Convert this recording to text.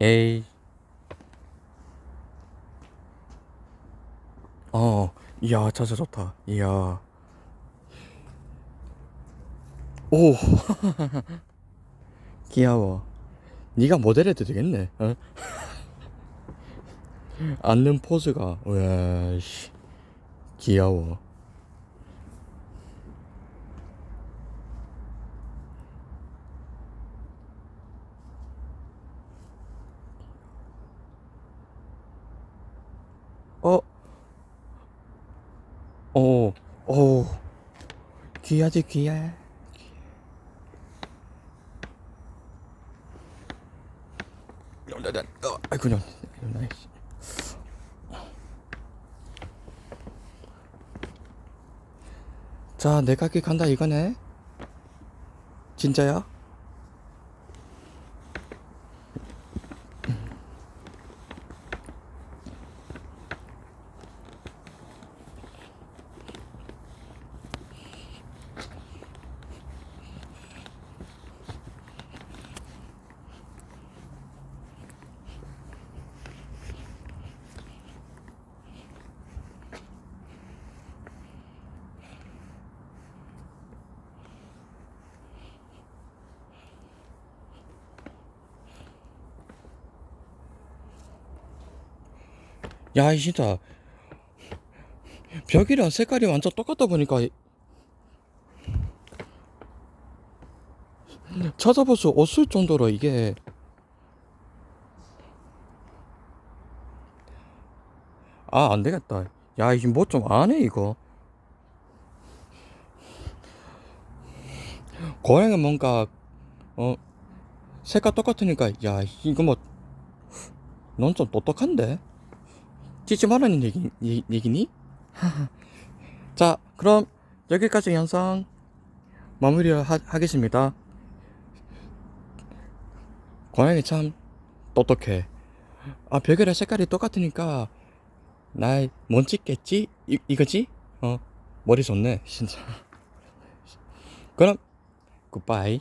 에이. 어, 이야, 자세 좋다. 이야. 오, 귀여워. 네가 모델 해도 되겠네. 어? 앉는 포즈가, 와, 씨, 귀여워. 어, 오, 오, 귀하지, 귀해. 어, 아이 그냥 나이스. 자, 내가 기 간다 이거네. 진짜야? 야, 이 진짜 벽이랑 색깔이 완전 똑같다 보니까 찾아볼 수 없을 정도로 이게 아, 안 되겠다. 야, 이게 뭐좀 안 해, 이거. 고양이 뭔가, 어, 색깔 똑같으니까, 야, 이거 뭐, 넌 좀 똑똑한데? 찢지 말라는 얘기, 얘- 얘기니? 자, 그럼 여기까지 영상 마무리 하, 하겠습니다. 고양이 참 똑똑해. 아, 벽이랑 색깔이 똑같으니까 날못 찍겠지? 이, 이거지? 어, 머리 좋네, 진짜. 그럼, 굿바이.